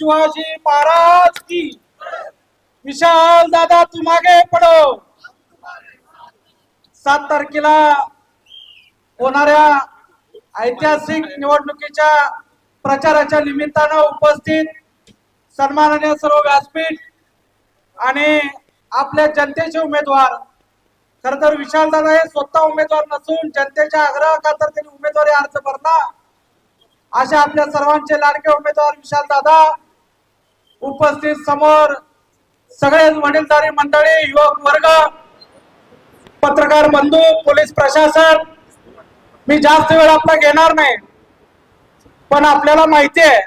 शिवाजी महाराज की. विशाल दादा तू मागे पडो. सात तारखेला होणाऱ्या ऐतिहासिक निवडणुकीच्या प्रचाराच्या निमित्तानं उपस्थित सन्माननीय सर्व व्यासपीठ आणि आपल्या जनतेचे उमेदवार खर तर विशाल दादा हे स्वतः उमेदवार नसून जनतेच्या आग्रहाखातर त्यांनी उमेदवारी अर्ज भरला. अशा आपल्या सर्वांचे लाडके उमेदवार विशाल दादा उपस्थित समोर सगळे वडीलधारी मंडळी युवक वर्ग पत्रकार बंधू पोलीस प्रशासन. मी जास्त वेळ आपला घेणार नाही पण आपल्याला माहिती आहे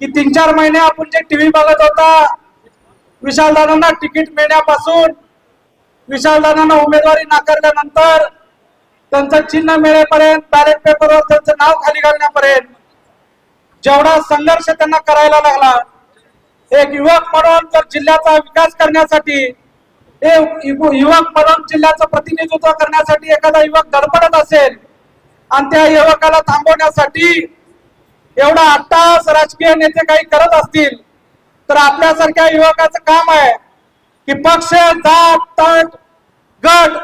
की तीन चार महिने आपण जे टीव्ही बघत होता विशाल दादांना तिकीट मिळण्यापासून विशाल दादांना उमेदवारी नाकारल्यानंतर त्यांचं चिन्ह मिळेपर्यंत बॅलेट पेपरवर त्यांचं नाव खाली घालण्यापर्यंत जेवढा संघर्ष त्यांना करायला लागला एक युवक म्हणून जर जिल्ह्याचा विकास करण्यासाठी एक युवक म्हणून जिल्ह्याचं प्रतिनिधित्व करण्यासाठी एखादा युवक धडपडत असेल आणि त्या युवकाला थांबवण्यासाठी एवढा आत्ताच राजकीय नेते काही करत असतील तर आपल्यासारख्या युवकाचं काम आहे की पक्ष जात तट गट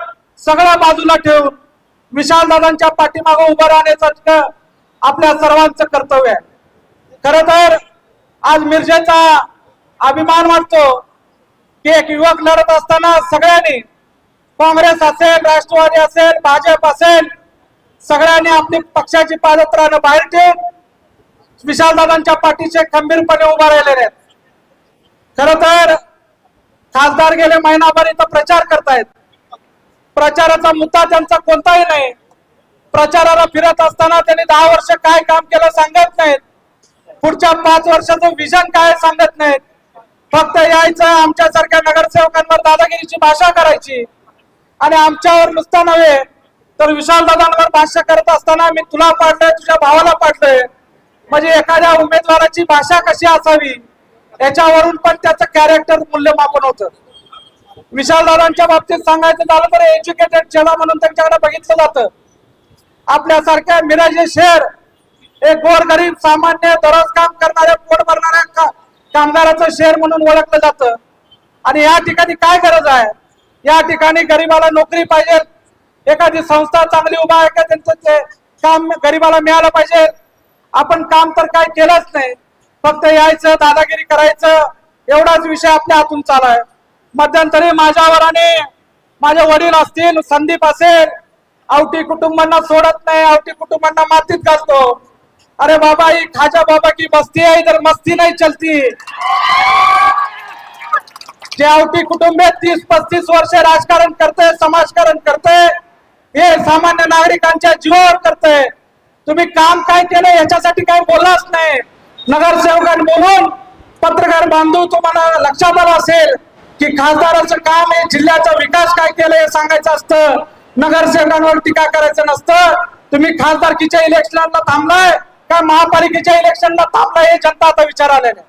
सगळ्या बाजूला ठेवून विशाल दादांच्या पाठीमागं उभं राहण्याचं आपल्या सर्वांचं कर्तव्य आहे. खर तर आज मिरजेचा अभिमान वाटतो की एक युवक लढत असताना सगळ्यांनी काँग्रेस असेल राष्ट्रवादी असेल भाजप असेल सगळ्यांनी आपली पक्षाची पादत्रानं बाहेर ठेवून विशालदादांच्या पाठीचे खंबीरपणे उभा राहिलेले आहेत. खर तर खासदार गेले महिनाभर इथं प्रचार करतायत. प्रचाराचा मुद्दा त्यांचा कोणताही नाही. प्रचाराला फिरत असताना त्यांनी दहा वर्ष काय काम केलं सांगत नाहीत. पुढच्या पाच वर्षाचं विजन काय सांगत नाहीत. फक्त यायचं आमच्यासारख्या नगरसेवकांवर दादागिरीची भाषा करायची. आणि आमच्यावर नुसतं नव्हे तर विशाल दादांवर भाष्य करत असताना मी तुला पाडलंय तुझ्या भावाला पाडलंय. म्हणजे एखाद्या उमेदवाराची भाषा कशी असावी याच्यावरून पण त्याचं कॅरेक्टर मूल्यमापन होतं. विशाल दादांच्या बाबतीत सांगायचं झालं तर एज्युकेटेड चेला म्हणून त्यांच्याकडे बघितलं जातं. आपल्यासारख्या मिराजे शेर एक गोरगरीब सामान्य दररोज काम करणाऱ्या पोट भरणाऱ्या कामगाराचं शहर म्हणून ओळखलं जातं. आणि या ठिकाणी काय गरज आहे? या ठिकाणी गरीबाला नोकरी पाहिजे. एखादी संस्था चांगली उभा आहे का? त्यांचं ते काम गरीबाला मिळालं पाहिजे. आपण काम तर काय केलंच नाही. फक्त यायचं दादागिरी करायचं. एवढाच विषय आपल्या हातून चालाय. मध्यंतरी माझ्यावर आणि माझे वडील असतील संदीप असेल आवटी कुटुंबांना सोडत नाही आवटी कुटुंबांना मातीत घालतो. अरे बाबा ही खाजा बाबा की मस्ती है इधर मस्ती नहीं चलती. जे कुटुंबे तीस पस्तीस वर्ष राजकारण करते समाजकारण करते. हे सामान्य नागरिकांच्या जीवावर करते. तुम्ही काम काय केलं याच्यासाठी काही बोललाच नाही. नगरसेवकांनी बोलून पत्रकार बांधू तुम्हाला लक्षात आलं असेल की खासदाराचं काम आहे जिल्ह्याचा विकास काय केलं हे सांगायचं असतं. नगरसेवकांवर टीका करायचं नसतं. तुम्ही खासदारकीच्या इलेक्शनला थांबलाय. काय महापालिकेच्या इलेक्शनला थांबला हे जनता आता विचारायला नाही.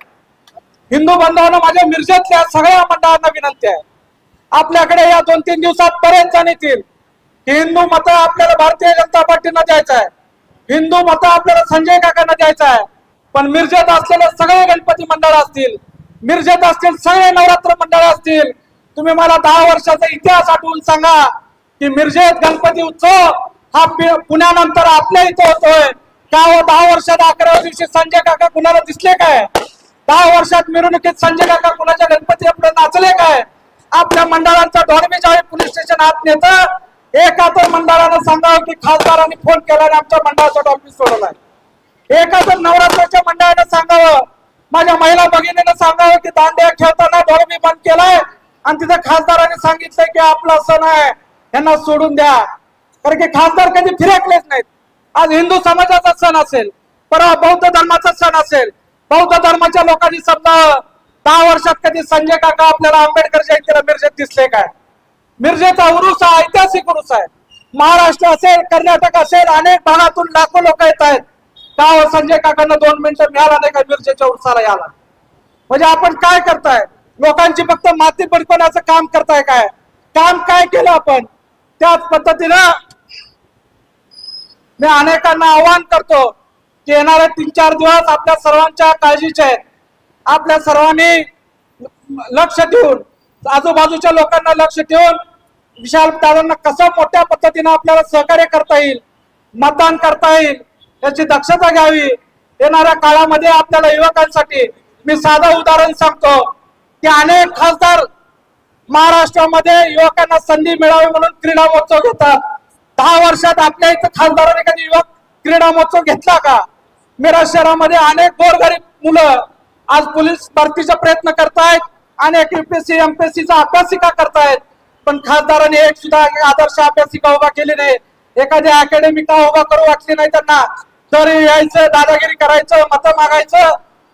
हिंदू बांधवांना माझ्या मिरजेतल्या सगळ्या मंडळांना विनंती आहे. आपल्याकडे या दोन तीन दिवसात बरेच जण येतील. की हिंदू मत आपल्याला भारतीय जनता पार्टीनं द्यायचं आहे. हिंदू मत आपल्याला संजय काकांना द्यायचं आहे. पण मिरजेत असलेले सगळे गणपती मंडळ असतील मिरजेत असतील सगळे नवरात्र मंडळ असतील तुम्ही मला दहा वर्षाचा इतिहास आठवून सांगा की मिरजेत गणपती उत्सव हा पुण्यानंतर आपल्या इथं होतोय. काय हो दहा वर्षात अकराव्या दिवशी संजय काका कुणाला दिसले काय? दहा वर्षात मिरवणुकीत संजय काका कुणाच्या गणपती पुढे नाचले काय? आपल्या मंडळांचा ढोरबीजाळी पोलीस स्टेशन आत नेत. एका तर मंडळानं सांगावं की खासदारांनी फोन केला आणि आमच्या मंडळाचा डॉल्बी सोडलाय एका तर नवरात्राच्या मंडळानं सांगावं माझ्या महिला भगिनीनं सांगावं की दांड्या खेळताना डॉल्बी बंद केलाय. आणि तिथे खासदारांनी सांगितलंय की आपला सण आहे यांना सोडून द्या. कारण की खासदार कधी फिरकलेच नाहीत. आज हिंदू समाजाचा सण असेल परवा बौद्ध धर्माचा सण असेल बौद्ध धर्माच्या लोकांनी समजा दहा वर्षात कधी संजय काका आपल्याला आंबेडकर जयंतीला मिरजेत दिसले काय? मिरजेचा उरुस हा ऐतिहासिक उरुस आहे. महाराष्ट्र असेल कर्नाटक असेल अनेक भागातून लाखो लोक येत आहेत. का हो संजय काकांना दोन मिनिटं मिळाला नाही का मिरजेच्या उरुसाला याला म्हणजे आपण काय करताय? लोकांची फक्त माती पडपण्याचं काम करताय काय? काम काय केलं आपण? त्याच पद्धतीनं मी अनेकांना आवाहन करतो की येणारे तीन चार दिवस आपल्या सर्वांच्या काळजीचे आहेत. आपल्या सर्वांनी लक्ष देऊन आजूबाजूच्या लोकांना लक्ष ठेवून विशाल दादांना कसं मोठ्या पद्धतीनं आपल्याला सहकार्य करता येईल मतदान करता येईल याची दक्षता घ्यावी. येणाऱ्या काळामध्ये आपल्याला युवकांसाठी मी साधं उदाहरण सांगतो की अनेक खासदार महाराष्ट्रामध्ये युवकांना संधी मिळावी म्हणून क्रीडा महोत्सव घेतात. दहा वर्षात आपल्या इथं खासदारांनी कधी युवक क्रीडा महोत्सव घेतला का? मिरज शहरामध्ये अनेक गोरगरीब मुलं आज पोलीस भरतीचा प्रयत्न करतायत अनेक युपीएससी एमपीएससीचा अभ्यासिका करतायत. पण खासदारांनी एक सुद्धा आदर्श अभ्यासिका उभा केली नाही. एखादी अकॅडमिका उभा करू वाटली नाही त्यांना. तरी यायचं दादागिरी करायचं मतं मागायचं.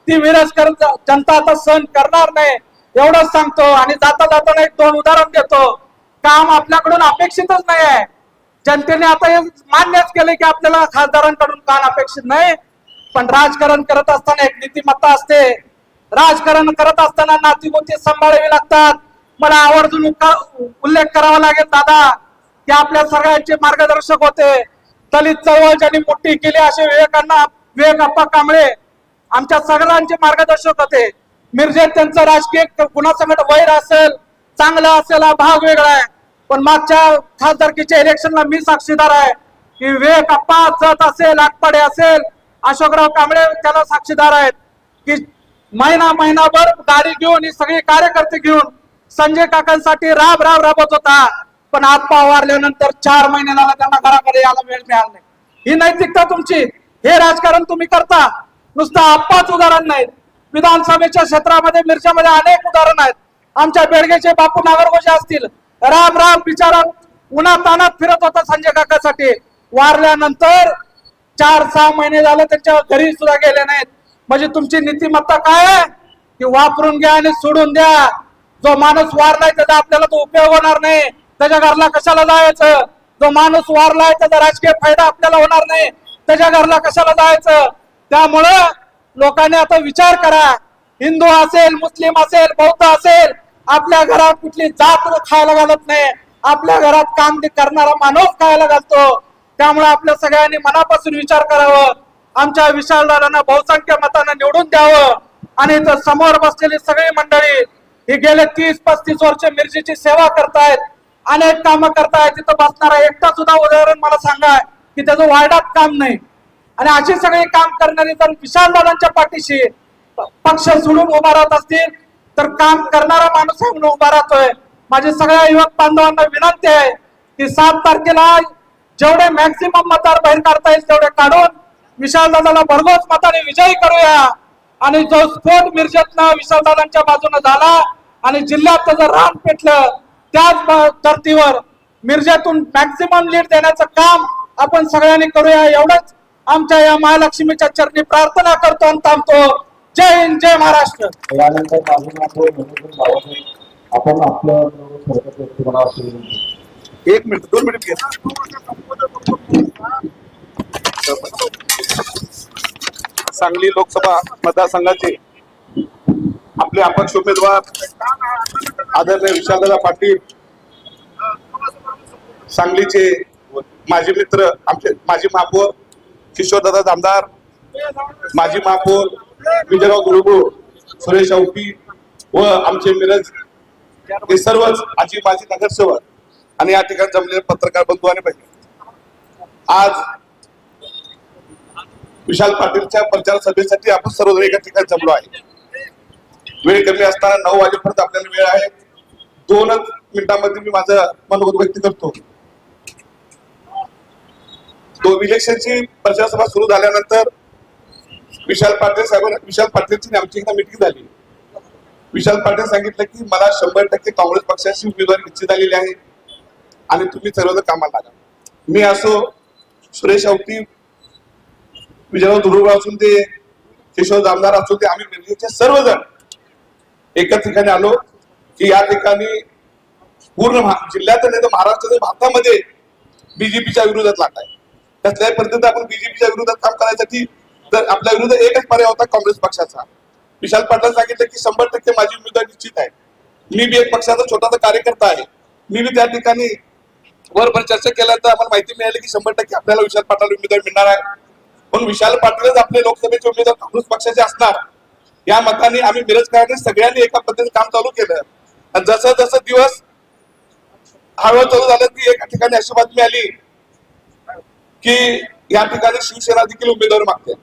ती विराज करत जनता आता सहन करणार नाही. एवढंच सांगतो आणि जाता जाताना एक दोन उदाहरण देतो. काम आपल्याकडून अपेक्षितच नाही आहे जनतेने आता हे मान्यच केले की आपल्याला खासदारांकडून कान अपेक्षित नाही. पण राजकारण करत असताना एक नीतिमत्ता असते. राजकारण करत असताना नातीगोती सांभाळावी लागतात. मला आवर्जून उल्लेख करावा लागेल दादा की आपल्या सगळ्यांचे मार्गदर्शक होते. दलित चळवळ ज्यांनी मोठी केली असे विवेकांना विवेक अप्पा कांबळे आमच्या सगळ्यांचे मार्गदर्शक होते. मिरजेत त्यांचं राजकीय कुणासंगत वैर असेल चांगलं असेल हा भाग वेगळा आहे. पण मागच्या खासदारकीच्या इलेक्शनला मी साक्षीदार आहे. की विवेक अप्पा जत असेल आटपाडे असेल अशोकराव कांबळे त्याला साक्षीदार आहेत. की महिना महिनाभर गाडी घेऊन ही सगळी कार्यकर्ते घेऊन संजय काकांसाठी राब राब राबत होता. पण आत्मा वारल्यानंतर चार महिने झाला त्यांना घराकडे यायला वेळ मिळाला नाही. ही नैतिकता तुमची हे राजकारण तुम्ही करता. नुसतं आप्पाच उदाहरण नाहीत विधानसभेच्या क्षेत्रामध्ये मिरच्यामध्ये अनेक उदाहरण आहेत. आमच्या बेडगेचे बापू नागरगोजे असतील. राम राम बिचारा उन्हा तानात फिरत होता संजय काकासाठी. वारल्यानंतर चार सहा महिने झालं त्यांच्या घरी सुद्धा गेले नाहीत. म्हणजे तुमची नीतिमत्ता काय आहे? की वापरून घ्या आणि सोडून द्या. जो माणूस वारलाय त्याचा आपल्याला तो उपयोग होणार नाही. त्याच्या घरला कशाला जायचं? जो माणूस वारलाय त्याचा राजकीय फायदा आपल्याला होणार नाही. त्याच्या घरला कशाला जायचं? त्यामुळं लोकांनी आता विचार करा. हिंदू असेल मुस्लिम असेल बौद्ध असेल आपल्या घरात कुठली जात खायला घालत नाही. आपल्या घरात काम करणारा माणूस खायला घालतो. त्यामुळे आपल्या सगळ्यांनी मनापासून विचार करावा. आमच्या विशालदारांना बहुसंख्य मतांना निवडून द्यावं. आणि इथं समोर बसलेली सगळी मंडळी ही गेले तीस पस्तीस वर्ष मिरचीची सेवा करतायत. अनेक कामं करतायत. तिथं बसणारा एकटा सुद्धा उदाहरण मला सांगा की त्याचं वार्डात काम नाही. आणि अशी सगळी काम करणारी जर विशालदादांच्या पाठीशी पक्ष सोडून उभा राहत असतील तर काम करणारा माणूस म्हणून उभा राहतोय. माझ्या सगळ्या युवक बांधवांना विनंती आहे की सात तारखेला जेवढे मॅक्सिमम मतदार बाहेर काढता येईल तेवढे काढून विशालदादाला भरघोस मताने विजयी करूया. आणि जो स्फोट मिरजेतनं विशालदादांच्या बाजूने झाला आणि जिल्ह्यात त्याचं रान पेटलं त्याच धर्तीवर मिरजेतून मॅक्सिमम लीड देण्याचं काम आपण सगळ्यांनी करूया. एवढंच आमच्या या महालक्ष्मीच्या चरणी प्रार्थना करतो आणि थांबतो. जय हिंद जय महाराष्ट्र. यानंतर माझं आपण आपलं एक मिनिट दोन मिनिट सांगली लोकसभा मतदारसंघाचे आपले अपक्ष उमेदवार आदरणीय विशालदादा पाटील सांगलीचे माजी मित्र आमचे माजी महापौर किशोरदादा जामदार माजी महापौर विजयराव गुरुगु सुरेश औटी व आमचे मिरज हे सर्वच आजी माजी नगरसेवक आणि या ठिकाणी जमलेले पत्रकार बंधू आणि बहिणी. आज विशाल पाटीलच्या प्रचार सभेसाठी आपण सर्वजण एका ठिकाणी जमलो आहे. वेळ कमी असताना नऊ वाजेपर्यंत आपल्याला वेळ आहे. दोनच मिनिटांमध्ये मी माझं मनोगत व्यक्त करतो. तो इलेक्शनची प्रचार सभा सुरू झाल्यानंतर विशाल पाटील साहेबांना विशाल पाटीलची आमची एकदा मिटिंग झाली. विशाल पाटील सांगितलं की मला शंभर टक्के काँग्रेस पक्षाची उमेदवारी निश्चित झालेली आहे आणि तुम्ही सर्वजण कामाला लागा. मी असो सुरेश अवती विजयराव दुरुगा असून ते किशोर जामदार असून ते आम्ही मिरजेचे सर्वजण एका ठिकाणी आलो की या ठिकाणी पूर्ण जिल्ह्यात नाही तर महाराष्ट्राच्या भारतामध्ये बीजेपीच्या विरोधात लाट आहे. त्यातल्या पद्धतीने आपण बीजेपीच्या विरोधात काम करायसाठी तर आपल्या विरुद्ध एकच पर्याय होता काँग्रेस पक्षाचा. विशाल पाटील सांगितलं की शंभर टक्के माझी उमेदवारी निश्चित आहे. मी बी एक पक्षाचा छोटासा कार्यकर्ता आहे. मी बी त्या ठिकाणी वरभर चर्चा केल्यानंतर आम्हाला माहिती मिळाली की शंभर टक्के आपल्याला विशाल पाटील उमेदवार मिळणार आहे. पण विशाल पाटीलच आपले लोकसभेचे उमेदवार काँग्रेस पक्षाचे असणार. या मताने आम्ही मिरजकरांनी सगळ्यांनी एका पद्धतीने काम चालू केलं. आणि जसं जसं दिवस हळूहळू चालू झालं की एका ठिकाणी अशी बातमी आली की या ठिकाणी शिवसेना देखील उमेदवार मागते.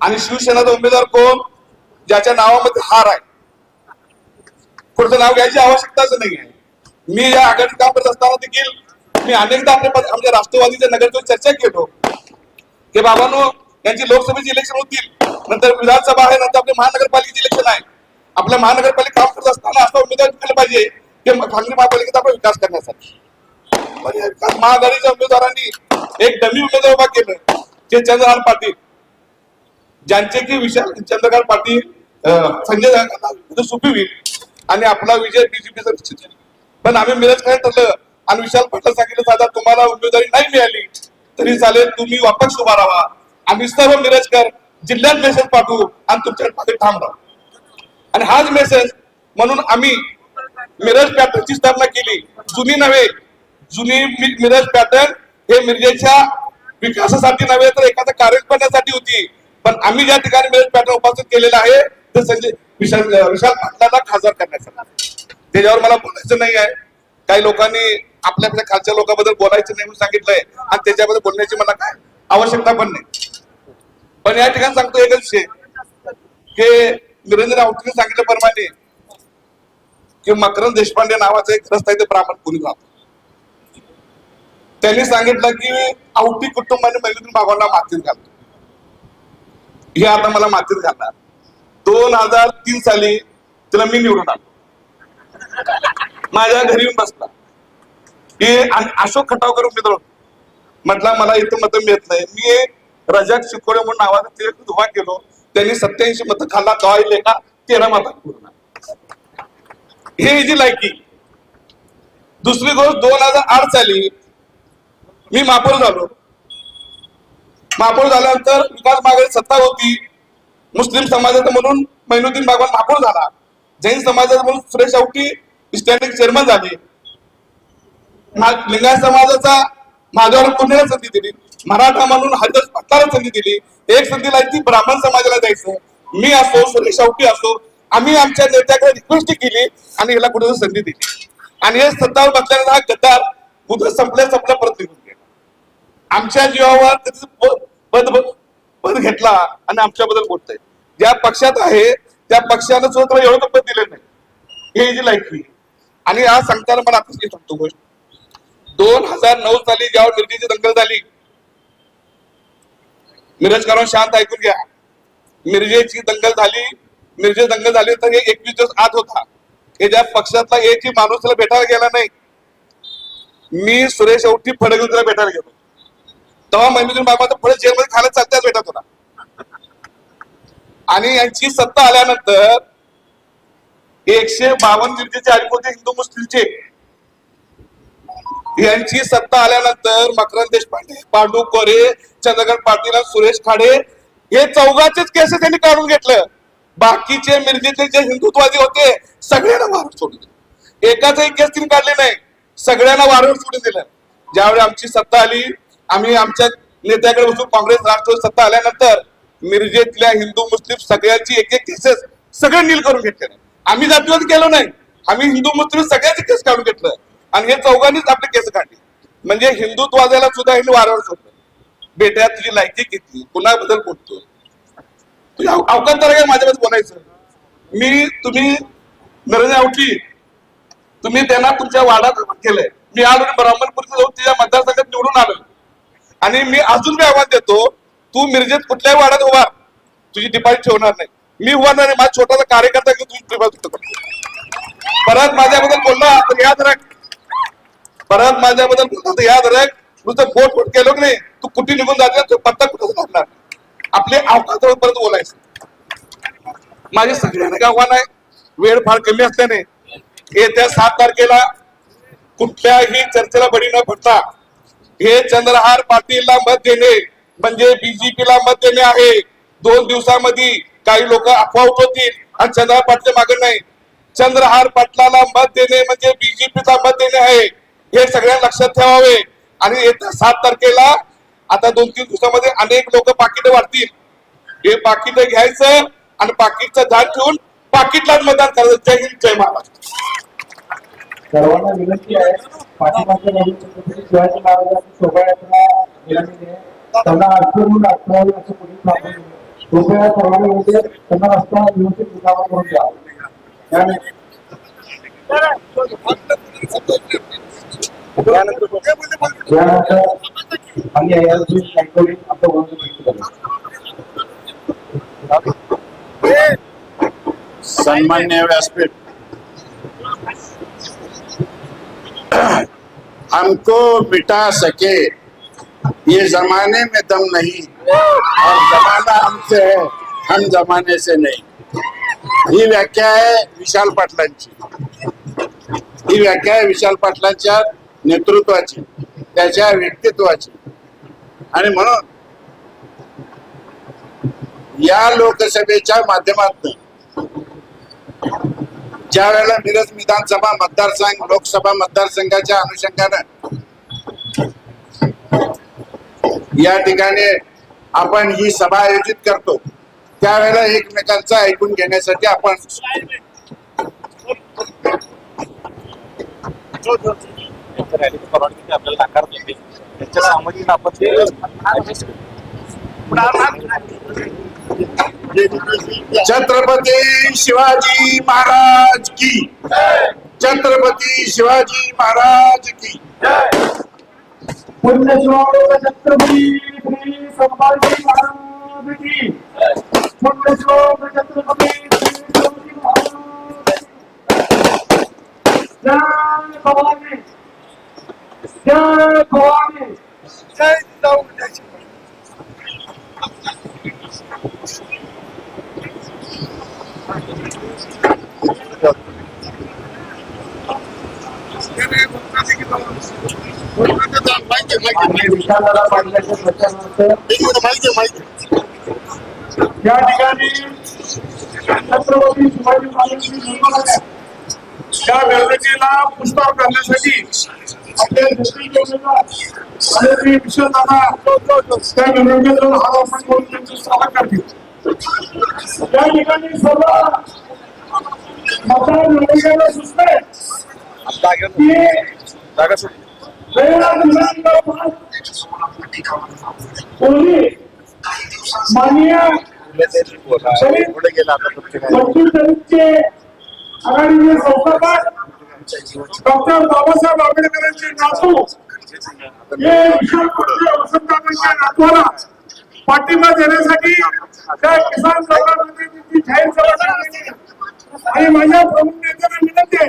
आणि शिवसेनाचा उमेदवार कोण? ज्याच्या नावामध्ये हार आहे. पुढचं नाव घ्यायची आवश्यकताच नाही आहे. मी या आघाडीत काम करत असताना देखील मी अनेकदा आपल्या आमच्या राष्ट्रवादीच्या नगरसेवक चर्चा केलो. की बाबांनो यांची लोकसभेची इलेक्शन होतील. नंतर विधानसभा आहे नंतर आपल्या महानगरपालिकेचे इलेक्शन आहे. आपल्या महानगरपालिका काम करत असताना असा उमेदवार केला पाहिजे की खांगरी महापालिकेचा आपण विकास करण्यासाठी. महाआघाडीच्या उमेदवारांनी एक डमी उमेदवार उभा केलं जे चंद्रहार पाटील. ज्यांचे की विशाल चंद्रकांत पाटील संजय गांधी होईल. आणि आपला विजय बीजेपीचा निश्चित झाला पण आम्ही मिरज काय ठरलं आणि विशाल पाटील सांगितलं दादा तुम्हाला उमेदवारी नाही मिळाली तरी चालेल तुम्ही वापस उभा राहा. आम्ही सर्व मिरजकर जिल्ह्यात मेसेज पाठवू आणि तुमच्या पाठी ठाम राहू. आणि हाच मेसेज म्हणून आम्ही मिरज पॅटर्नची स्थापना केली. जुनी नव्हे जुनी मिरज पॅटर्न हे मिरजेच्या विकासासाठी नव्हे तर एखादं कार्य करण्यासाठी होती. पण आम्ही ज्या ठिकाणी मेरिट पॅटर्न उपासन केलेलं आहे ते संजय विशाल विशाल पाटलांना खासदार करण्यासाठी त्याच्यावर मला बोलायचं नाही आहे. काही लोकांनी आपल्या आपल्या खालच्या लोकांबद्दल बोलायचं नाही म्हणून सांगितलंय. आणि त्याच्याबद्दल बोलण्याची मला काय आवश्यकता पण नाही. पण या ठिकाणी सांगतो एकच विषय. की निरंजन राऊतने सांगितल्याप्रमाणे की मकरंद देशपांडे नावाचा एक रस्ता आहे ते ब्राह्मण कोणी राहतो. त्यांनी सांगितलं की आवटी कुटुंबाने मैत्रीण बाबांना मातीत घालतो. हे आता मला मातीत घालणार. दोन हजार तीन साली तिला मी निवडून आलो माझ्या घरी येऊन बसला. हे आणि अशोक खटावकर उमेदवार म्हटला मला इथं मतं मिळत नाही. मी एक रजाक शिकोळे म्हणून नावाचा ते उभा केलो. त्यांनी सत्याऐंशी मतं खाल्ला तेव्हा लेखा तेरा मतात पूर्ण हे जी लायकी. दुसरी गोष्ट दोन हजार आठ साली मी मापूर झालो. महापौर झाल्यानंतर विकास मागायची सत्ता होती. मुस्लिम समाजाचा म्हणून मैनुद्दीन बागवान महापौर झाला. जैन समाजाचा म्हणून सुरेश आवटी स्टँडिंग चेअरमन झाले. लिंगायत समाजाचा माझ्यावर पुण्याला संधी दिली. मराठा म्हणून हरिदास पाटलाला संधी दिली. एक संधीला लागली ब्राह्मण समाजाला जायचं मी असो सुरेश आवटी असो आम्ही आमच्या नेत्याकडे रिक्वेस्ट केली आणि याला कुठे संधी दिली. आणि हे सत्तावर बसल्यानंतर हा गद्दार उद्या संपल्या संपल्या परत निघून आमच्या जीवावर पद पद घेतला आणि आमच्याबद्दल बोलतोय. ज्या पक्षात आहे त्या पक्षानं सुद्धा तुला एवढं पद दिलं नाही. हे जी लायकी आणि आज सांगताना मला आता सांगतो गोष्ट. दोन हजार नऊ साली ज्यावर मिरजेची दंगल झाली मिरजकरांना शांत ऐकून घ्या. मिरजेची दंगल झाली मिरजे दंगल झाली तर हे एकवीस दिवस आत होता. हे ज्या पक्षातला एक माणूस त्याला भेटायला गेला नाही. मी सुरेश औटी फळे भेटायला गेलो. तेव्हा मैनुद्दीन बाबाचा फळ जेलमध्ये खायला चालत्याच भेटत होता आणि यांची सत्ता आल्यानंतर एकशे बावन्न मिरजेचे आणि होते हिंदू मुस्लिमचे यांची सत्ता आल्यानंतर मकरंद देशपांडे पांडू कोरे चंद्रकांत पाटील आणि सुरेश खाडे हे चौघाचेच केस त्यांनी काढून घेतलं. बाकीचे मिरजेतले जे हिंदुत्ववादी होते सगळ्यांना वारंट सोडून दिलं. एकाचही केस तिने काढले नाही. सगळ्यांना वारंट सोडून दिलं. ज्यावेळी आमची सत्ता आली आम्ही आमच्या नेत्याकडे बसून काँग्रेस राष्ट्रवादी सत्ता आल्यानंतर मिरजेतल्या हिंदू मुस्लिम सगळ्यांची एक एक केसेस सगळे नील करून घेतले आम्ही जातीवाद केलो नाही. आम्ही हिंदू मुस्लिम सगळ्याचे केस काढून घेतलं. आणि हे चौघांनीच आपले केस काढले. म्हणजे हिंदुत्वादाला सुद्धा यांनी वारंवार सोडलं. बेट्या तुझी लायकी घेतली कुणाबद्दल बोलतो तुझ्या अवकांतर काय माझ्याबद्दल बोलायचं? मी तुम्ही नरेंद्र आवटी तुम्ही त्यांना तुमच्या वाडात केलंय. मी आलो आणि ब्राह्मणपूरच्या जाऊन तिच्या मतदारसंघात निवडून आलो आणि मी अजून बी आव्हान देतो तू मिरजेत कुठल्याही वाड्यात उभा. तुझी डिपॉझिट ठेवणार नाही. मी उभारणार नाही माझा छोटासा कार्यकर्ता घेऊन तुझी डिपॉझिट परत माझ्याबद्दल बोलला तर याद राख. परत माझ्याबद्दल बोलला तर याद राख. नुसतं बोट फोट केलं की नाही तू कुठे निघून जाते तो पत्ता कुठं काढणार आपले अवकाशावर परत बोलायचं. माझे सगळ्यांना आव्हान आहे? वेळ फार कमी असल्याने येत्या सात तारखेला कुठल्याही चर्चेला बळी न पडता हे चंद्रहार पाटीलला मत देणे म्हणजे बीजेपीला मत देणे आहे. दोन दिवसामध्ये काही लोक अफवा उठवतील आणि चंद्रहार पाटील मागे नाही. चंद्रहार पाटलाला मत देणे म्हणजे बीजेपीचा मत देणे आहे. हे सगळ्यांना लक्षात ठेवावे. आणि येत्या सात तारखेला आता दोन तीन दिवसामध्ये अनेक लोक पाकिट वाढतील. हे पाकिट घ्यायचं आणि पाकिटचं ध्यान ठेवून पाकिटलाच मतदान करायचं. जय हिंद जय महाराष्ट्र. सर्वांना विनंती आहे पाठीमागच्या बाजूला छत्रपती शिवाजी महाराजांची शोभायात्रा त्यांना अडचणून अडचणावी असं कोणी थांबू कृपया सर्वांना म्हणजे त्यांना रस्ता व्यवस्थित रिकामा करून द्या. त्याने- याची व्यासपीठ. हमको मिटा सके। ये जमाने में दम नहीं। और जमाना हमसे है हम जमाने से नाही। ही व्याख्या आहे विशाल पाटलांची। ही व्याख्या आहे विशाल पाटलांच्या नेतृत्वाची त्याच्या व्यक्तित्वाची. आणि म्हणून या लोकसभेच्या माध्यमातून ज्या वेळेला मिरज विधानसभा मतदारसंघ लोकसभा मतदारसंघाच्या अनुषंगाने या ठिकाणी आपण ही सभा आयोजित करतो त्यावेळेला एकमेकांचं ऐकून घेण्यासाठी आपण छत्रपती शिवाजी महाराज की। छत्रपती शिवाजी महाराज की। पुण्यश्लोक छत्रपती श्री संभाजी महाराज की। पुण्यश्लोक छत्रपती. जय भवानी। जय भवानी। जय जिजाऊ आणि विशालदादा पाटलाच्या प्रचारार्थ या ठिकाणी छत्रपती शिवाजी महाराजांची त्या वेळेला पुष्पाव करण्यासाठी आणि श्री विश्वदादा त्या निवडणुकीत हा आपण करून त्यांचं स्वागत करतील या ठिकाणी सर्व मतदार निवडणुकीला सुचते की वेळा दिनांक पाच रोजी माननीय पुढे गेला आता तुमचे काय मंजूर दलितचे आघाडीचे संस्थापक डॉक्टर बाबासाहेब आंबेडकरांचे नातू. हे विशाल पाटील वसंतदादांच्या नातवाला पाठिंबा देण्यासाठी त्या किसान चौकामध्ये त्यांची जाहीर सभा आणि माझ्या प्रमुख नेत्यांना विनंती आहे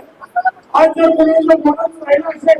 आज जर कोणी राहिला असेल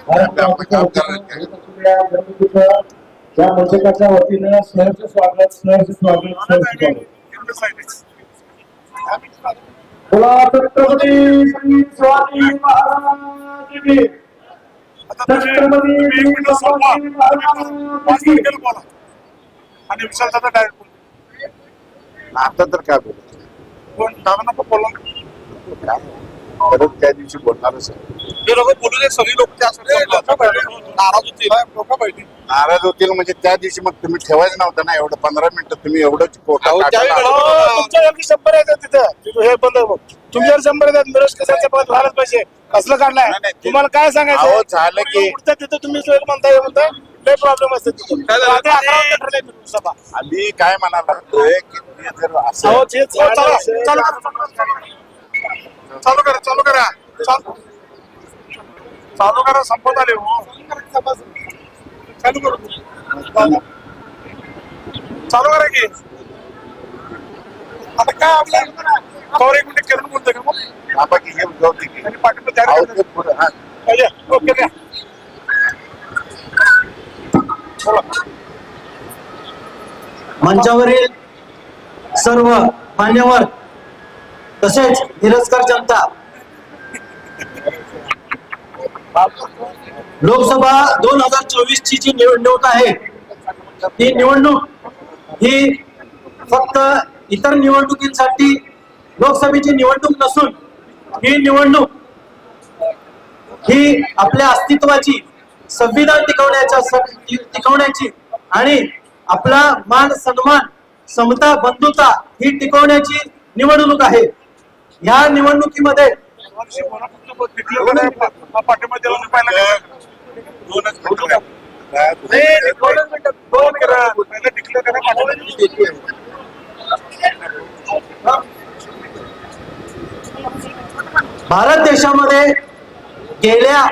बोला. या जनतेचं या मोर्चकाच्या वतीनं सहर्ष स्वागत सहर्ष स्वागत बोला छत्रपती श्री महाराज छत्रपती आणि विशाल दादा डायरेक्ट आता तर काय बोलू? कोण? दादा नको बोलला परत त्या दिवशी बोलणारच आहे. ते लोक बोलू दे सगळी लोक त्या नाराज होतील. लोक पाहिजे. नाराज होतील म्हणजे त्या दिवशी मग तुम्ही ठेवायचं नव्हतं ना एवढं पंधरा मिनिटं तुम्ही योग्य शंभर येतात तिथं. तिथं हे बंद तुमच्यावर शंभर येतात मिरज कसाच्या पद व्हायलाच पाहिजे? कसलं काढलाय? तुम्हाला काय सांगायचं झालं की- तिथं तुम्ही म्हणताय हे म्हणताय लय प्रॉब्लेम असते तिथं. काय सभा. आम्ही म्हणाला जर असं चालू करा, संपत आले हो चालू करू चालू करा की आता काय आपल्या पवार एक मिनिट किरण बोलतोय का मग आपण की घेऊन जाऊ की. आणि पाठिंबा जाहीर आहो, करतो. ते पुढं, हा. अय्या, ओके द्या बोला. मंचावरील सर्व मान्यवर तसेच मिरजकर जनता लोकसभा दोन हजार चोवीस ची जी निवडणूक आहे ही निवडणूक ही फक्त इतर निवडणुकींसाठी लोकसभेची निवडणूक नसून ही निवडणूक ही आपल्या अस्तित्वाची संविधान टिकवण्याच्या टिकवण्याची आणि आपला मान सन्मान समता बंधुता ही टिकवण्याची निवडणूक आहे. या निवडणुकीमध्ये हा पाठिंबा दिला पाहिला दोनच करा. पाठिंबा भारत देशामध्ये गेल्या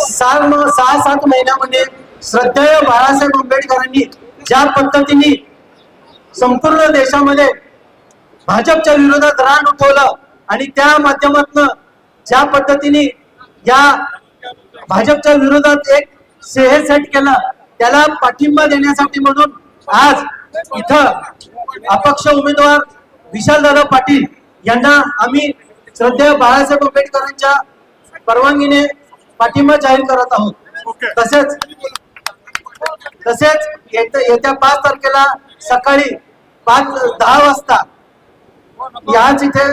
सात सहा सात महिन्यामध्ये श्रद्धेय बाळासाहेब आंबेडकरांनी ज्या पद्धतीने संपूर्ण देशामध्ये भाजपच्या विरोधात रान उठवलं आणि त्या माध्यमातून ज्या पद्धतीने या भाजपच्या विरोधात एक सेहे सेट केलं त्याला पाठिंबा देण्यासाठी म्हणून आज इथं अपक्ष उमेदवार विशालदादा पाटील यांना आम्ही श्रद्धेय बाळासाहेब आंबेडकरांच्या परवानगीने पाठिंबा जाहीर करत आहोत. तसेच तसेच येत्या येत्या पाच तारखेला सकाळी पाच दहा वाजता याच इथे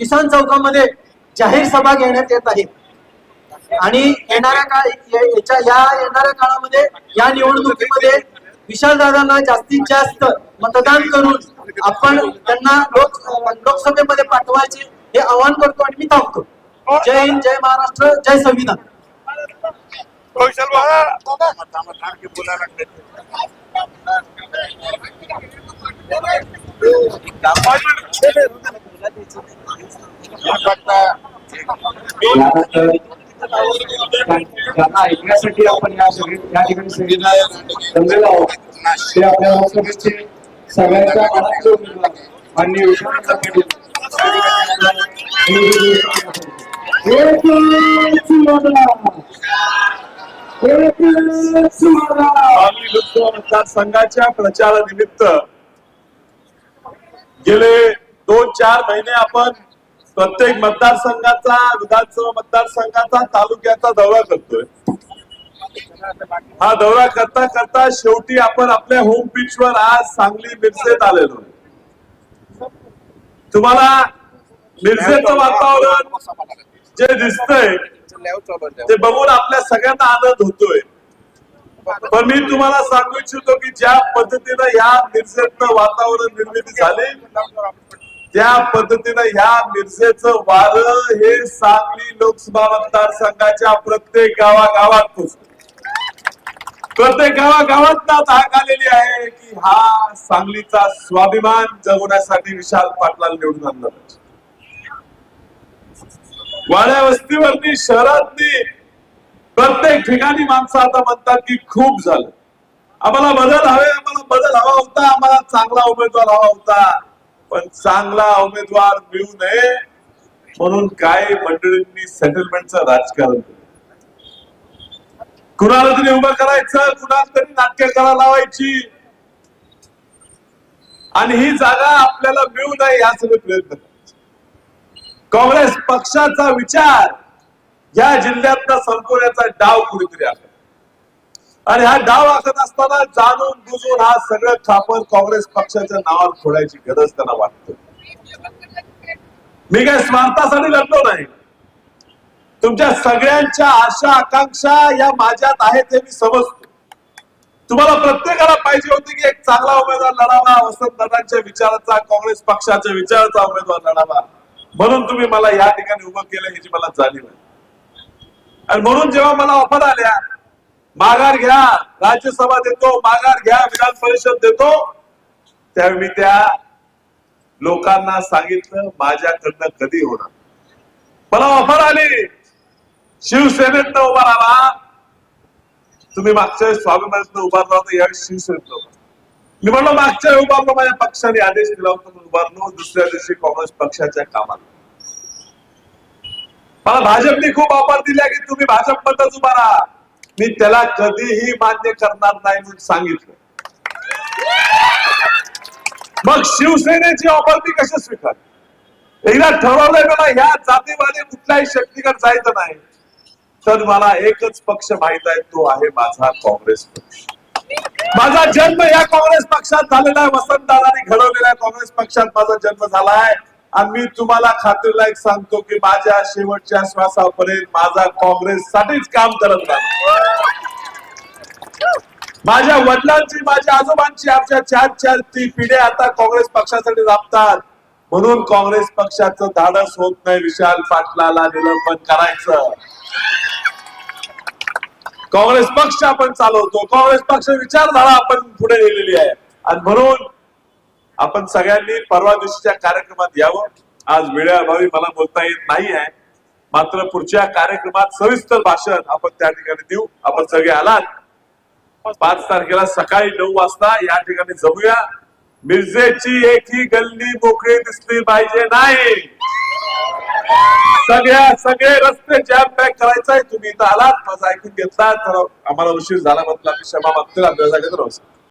किसान चौकामध्ये जाहीर सभा घेण्यात येत आहे. आणि येणाऱ्या काळ या- याच्या या येणाऱ्या काळामध्ये या निवडणुकीमध्ये विशाल दादांना जास्तीत जास्त मतदान करून आपण त्यांना लोक लोकसभेमध्ये पाठवायचे हे आवाहन करतो आणि मी थांबतो. जय हिंद जय महाराष्ट्र जय संविधान. बोलायला यानंतर त्यांना ऐकण्यासाठी आपण या या ठिकाणी सगळे जमलेलो आहोत. ते आपल्या लोकसभेचे सगळ्यांच्या मनातले उमेदवार माननीय विश्वनाथ पाटील. लोकसभा मतदारसंघाच्या प्रचारानिमित्त गेले दोन चार महिने आपण प्रत्येक मतदारसंघाचा विधानसभा मतदारसंघाचा तालुक्याचा दौरा करतोय. हा दौरा करता करता शेवटी आपण आपल्या होम पिच वर आज सांगली मिरसेत आलेलो. तुम्हाला मिरजेचं वातावरण जे दिसतंय ते बघून आपल्या सगळ्यांना आनंद होतोय. पण मी तुम्हाला सांगू इच्छितो की ज्या पद्धतीनं या मिरसेतनं वातावरण निर्मिती झाली त्या पद्धतीनं ह्या मिरजेचं वारं हे सांगली लोकसभा मतदारसंघाच्या प्रत्येक गावागावात पोचत प्रत्येक गावागावात धाक आलेली आहे की हा सांगलीचा स्वाभिमान जगवण्यासाठी विशाल पाटलाला निवडून आणलं पाहिजे. वाड्या वस्तीवरती शहरातली प्रत्येक ठिकाणी माणसं आता म्हणतात की खूप झालं. आम्हाला बदल हवे आम्हाला बदल हवा होता आम्हाला चांगला उमेदवार हवा होता. पण चांगला उमेदवार मिळू नये म्हणून काही मंडळींनी सेटलमेंटचं राजकारण कुणाला तरी उभं करायचं कुणाला तरी नाट्य करा लावायची. आणि ही जागा आपल्याला मिळू नये यासाठी प्रयत्न काँग्रेस पक्षाचा विचार या जिल्ह्यातला संपवण्याचा डाव कुणीतरी आला आणि हा डाव आखत असताना जाणून बुजून हा सगळं खापर काँग्रेस पक्षाच्या नावावर फोडायची गरज त्यांना वाटते. मी काय स्वार्थासाठी लढलो नाही. तुमच्या सगळ्यांच्या आशा आकांक्षा या माझ्यात आहेत हे मी समजतो. तुम्हाला प्रत्येकाला पाहिजे होते की एक चांगला उमेदवार लढावा वसंतदादांच्या विचाराचा काँग्रेस पक्षाच्या विचाराचा उमेदवार लढावा. म्हणून तुम्ही मला या ठिकाणी उभं केलं याची मला जाणीव आहे. आणि म्हणून जेव्हा मला ऑफर आल्या माघार घ्या. राज्यसभा देतो माघार घ्या. विधान परिषद देतो. त्यावेळी मी त्या लोकांना सांगितलं माझ्याकडनं कधी होणार? मला ऑफर आली. शिवसेनेतनं उभा राहा. तुम्ही मागच्या वेळेस स्वाभिमानातनं उभारला होता यावेळी शिवसेनेतनं उभा मी म्हणलो मागच्या वेळी उभारलो माझ्या पक्षाने आदेश दिला होता म्हणून उभारलो दुसऱ्या दिवशी काँग्रेस पक्षाच्या कामात. मला भाजपने खूप ऑफर दिल्या की तुम्ही भाजपमध्येच उभा राहा. मी त्याला कधीही मान्य करणार नाही म्हणून सांगितलं. मग शिवसेनेची ऑफर मी कशी स्वीकार एकदा ठरवलंय मला ह्या जातीवादी कुठल्याही शक्तीकडे जायचं नाही. तर मला एकच पक्ष माहीत आहे तो आहे माझा काँग्रेस पक्ष. माझा जन्म या काँग्रेस पक्षात झालेला आहे वसंतदादांनी घडवलेला आहे काँग्रेस पक्षात माझा जन्म झालाय आणि मी तुम्हाला खात्रीला एक सांगतो की माझ्या शेवटच्या श्वासापर्यंत माझा काँग्रेससाठीच काम करत राहणार माझ्या वडिलांची माझ्या आजोबांची आमच्या चार चार ती पिढ्या आता काँग्रेस पक्षासाठी राबतात म्हणून काँग्रेस पक्षाचं धाडस होत नाही विशाल पाटलाला निलंबन करायचं. काँग्रेस पक्ष आपण चालवतो. काँग्रेस पक्ष विचारधारा आपण पुढे नेलेली आहे. आणि म्हणून आपण सगळ्यांनी परवा दिवशीच्या कार्यक्रमात यावं आज वेळेअभावी मला बोलता येत नाही आहे. मात्र पुढच्या कार्यक्रमात सविस्तर भाषण आपण त्या ठिकाणी देऊ. आपण सगळे आलात. पाच तारखेला सकाळी नऊ वाजता या ठिकाणी जमूया मिरजेची एकही गल्ली मोकळी दिसली पाहिजे नाही. सगळ्या सगळे रस्ते जॅम पॅक करायचा आहे तुम्ही इथं आलात माझा ऐकून घेतला तर आम्हाला उशीर झाला म्हटलं आम्ही क्षमा मागतोय आपल्या जागेत राहू